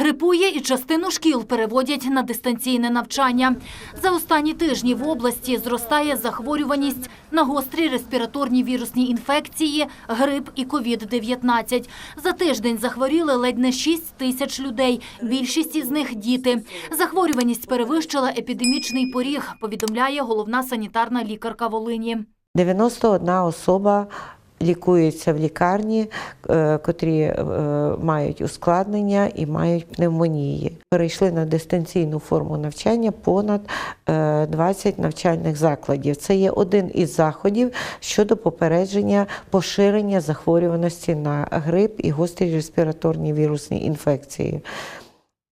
грипує і частину шкіл переводять на дистанційне навчання. За останні тижні в області зростає захворюваність на гострі респіраторні вірусні інфекції, грип і ковід-19. За тиждень захворіли ледь не 6 тисяч людей. Більшість із них – діти. Захворюваність перевищила епідемічний поріг, повідомляє головна санітарна лікарка Волині. 91 особа лікується в лікарні, е, котрі е, мають ускладнення і мають пневмонії. Перейшли на дистанційну форму навчання понад е, 20 навчальних закладів. Це є один із заходів щодо попередження поширення захворюваності на грип і гострі респіраторні вірусні інфекції.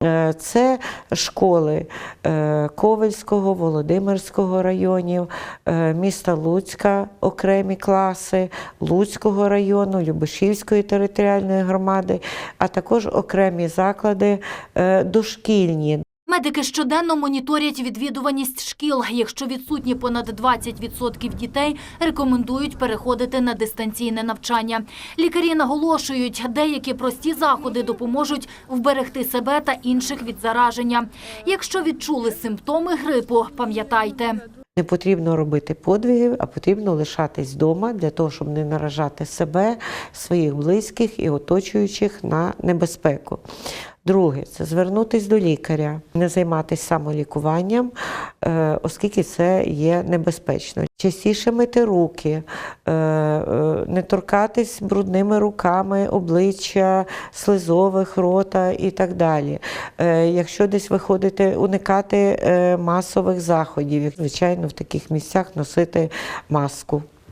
Е, Це школи е, Ковельського, Володимирського районів, е, міста Луцька окремі класи, Луцького району, Любешівської територіальної громади, а також окремі заклади дошкільні. Медики щоденно моніторять відвідуваність шкіл. Якщо відсутні понад 20% дітей, рекомендують переходити на дистанційне навчання. Лікарі наголошують, деякі прості заходи допоможуть вберегти себе та інших від зараження. Якщо відчули симптоми грипу, пам'ятайте. Не потрібно робити подвигів, а потрібно лишатись вдома для того, щоб не наражати себе, своїх близьких і оточуючих на небезпеку. Друге це звернутися до лікаря, не займатися самолікуванням, е, оскільки це є небезпечно. Частіше мити руки, е, е, не торкатись брудними руками обличчя, слизових, рота і так далі. Якщо десь виходити, уникати масових заходів, звичайно, в таких місцях носити маску.